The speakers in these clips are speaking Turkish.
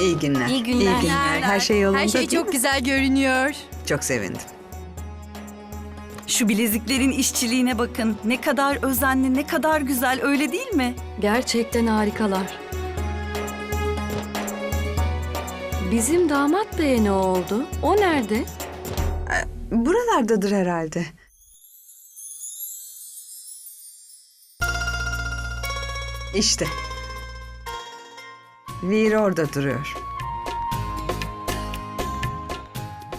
İyi günler. İyi günler. Her şey yolunda Her şey değil çok güzel görünüyor. Çok sevindim. Şu bileziklerin işçiliğine bakın. Ne kadar özenli, ne kadar güzel öyle değil mi? Gerçekten harikalar. Bizim damat beye ne oldu? O nerede? Buralardadır herhalde. İşte. Vir orada duruyor.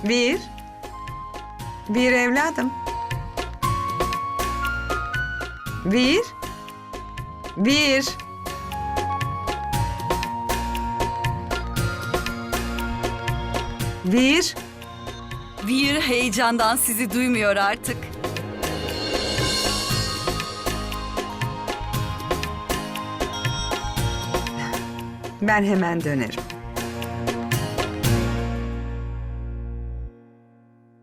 Vir. Vir evladım. Vir. Vir. Vir. Vir heyecandan sizi duymuyor artık. Ben hemen dönerim.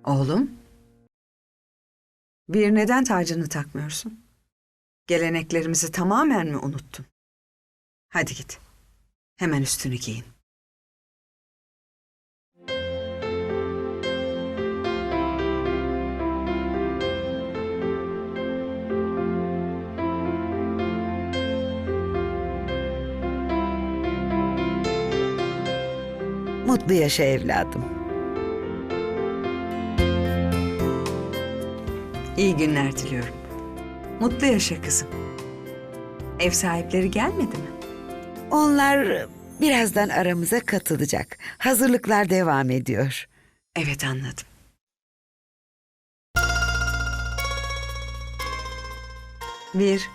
Oğlum. Bir neden tacını takmıyorsun? Geleneklerimizi tamamen mi unuttun? Hadi git. Hemen üstünü giyin. Mutlu yaşa evladım. İyi günler diliyorum. Mutlu yaşa kızım. Ev sahipleri gelmedi mi? Onlar birazdan aramıza katılacak. Hazırlıklar devam ediyor. Evet anladım. Bir,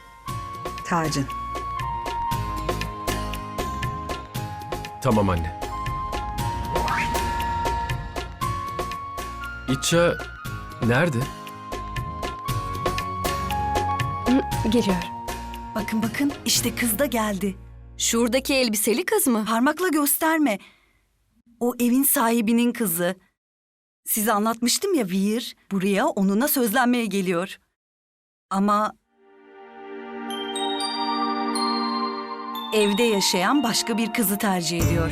tacın. Tamam anne. İtça nerede? Geliyor. Bakın bakın işte kız da geldi. Şuradaki elbiseli kız mı? Parmakla gösterme. O evin sahibinin kızı. Size anlatmıştım ya Vir buraya onunla sözlenmeye geliyor. Ama evde yaşayan başka bir kızı tercih ediyor.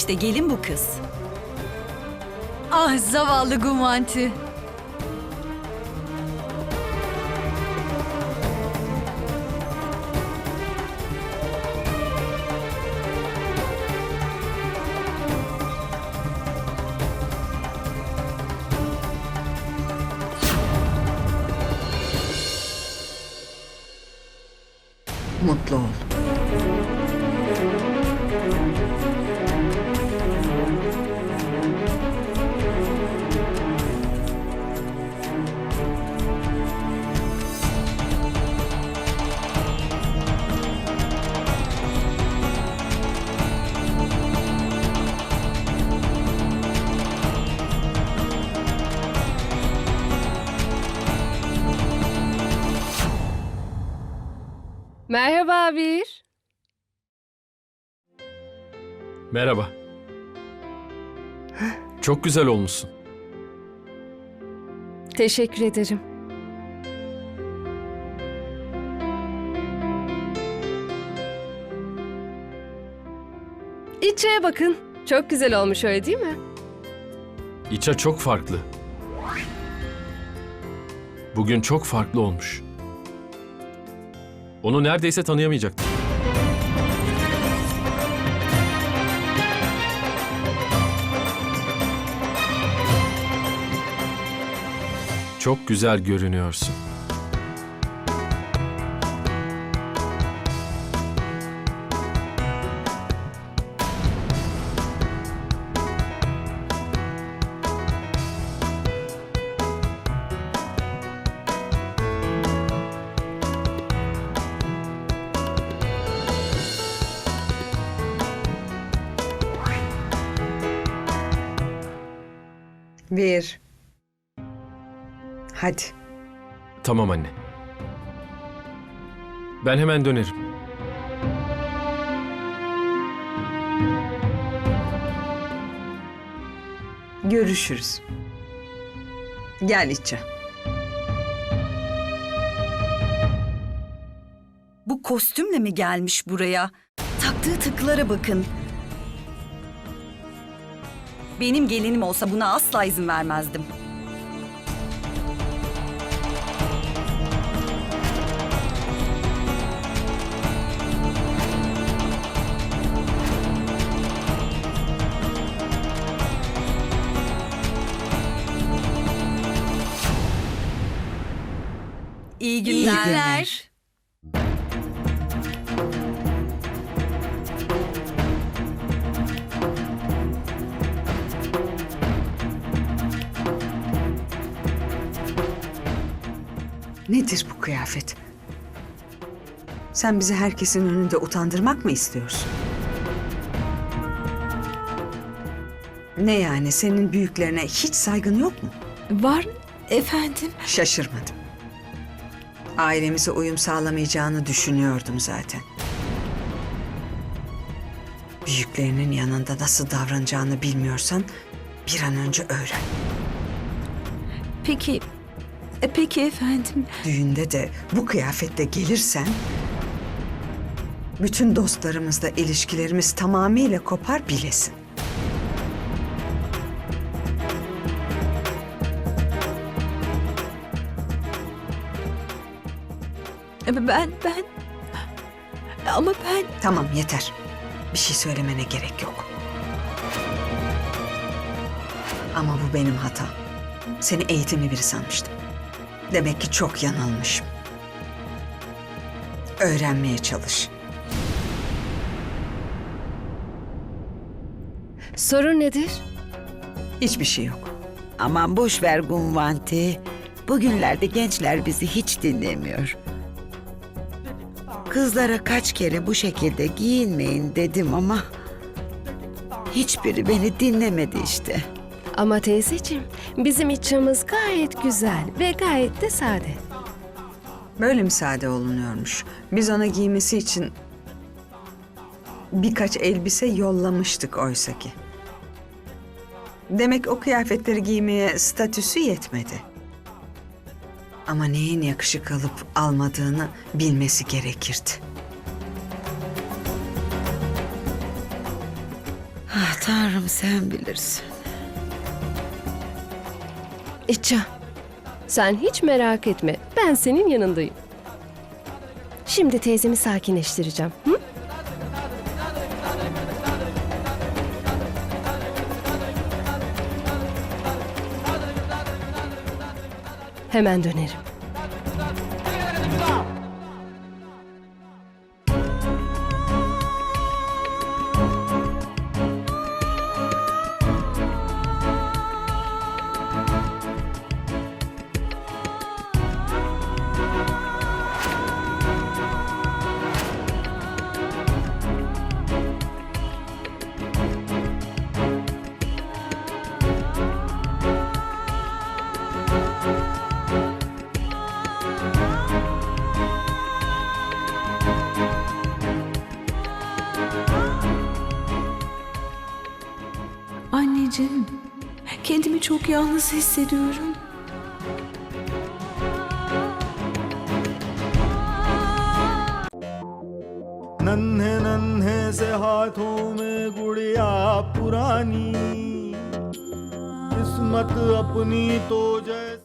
İşte gelin bu kız. Ah zavallı Gumanti. Mutlu ol. Merhaba bir. Merhaba. Çok güzel olmuşsun. Teşekkür ederim. İçe'ye bakın. Çok güzel olmuş öyle değil mi? İça çok farklı. Bugün çok farklı olmuş. Onu neredeyse tanıyamayacaktım. Çok güzel görünüyorsun. Bir. Hadi. Tamam anne. Ben hemen dönerim. Görüşürüz. Gel İça. Bu kostümle mi gelmiş buraya? Taktığı tıklara bakın. Benim gelinim olsa buna asla izin vermezdim. İyi günler. günler. Nedir bu kıyafet? Sen bizi herkesin önünde utandırmak mı istiyorsun? Ne yani senin büyüklerine hiç saygın yok mu? Var efendim. Şaşırmadım. Ailemize uyum sağlamayacağını düşünüyordum zaten. Büyüklerinin yanında nasıl davranacağını bilmiyorsan bir an önce öğren. Peki, e, peki efendim. Düğünde de bu kıyafetle gelirsen bütün dostlarımızla ilişkilerimiz tamamıyla kopar bilesin. E, Ben, ben... Ama ben... Tamam yeter. Bir şey söylemene gerek yok. Ama bu benim hatam. Seni eğitimli biri sanmıştım. Demek ki çok yanılmışım. Öğrenmeye çalış. Sorun nedir? Hiçbir şey yok. Aman boş ver Gunvanti. Bugünlerde gençler bizi hiç dinlemiyor. Kızlara kaç kere bu şekilde giyinmeyin dedim ama hiçbiri beni dinlemedi işte. Ama teyzeciğim, bizim içimiz gayet güzel ve gayet de sade. Böyle mi sade olunuyormuş? Biz ona giymesi için birkaç elbise yollamıştık oysa ki. Demek o kıyafetleri giymeye statüsü yetmedi. Ama neyin yakışık alıp almadığını bilmesi gerekirdi. Ah Tanrım sen bilirsin. İça, sen hiç merak etme. Ben senin yanındayım. Şimdi teyzemi sakinleştireceğim. Hı? Hemen dönerim. Anneciğim, kendimi çok yalnız hissediyorum. नन्हे नन्हे से हाथों में गुड़िया पुरानी किस्मत अपनी तो जैसे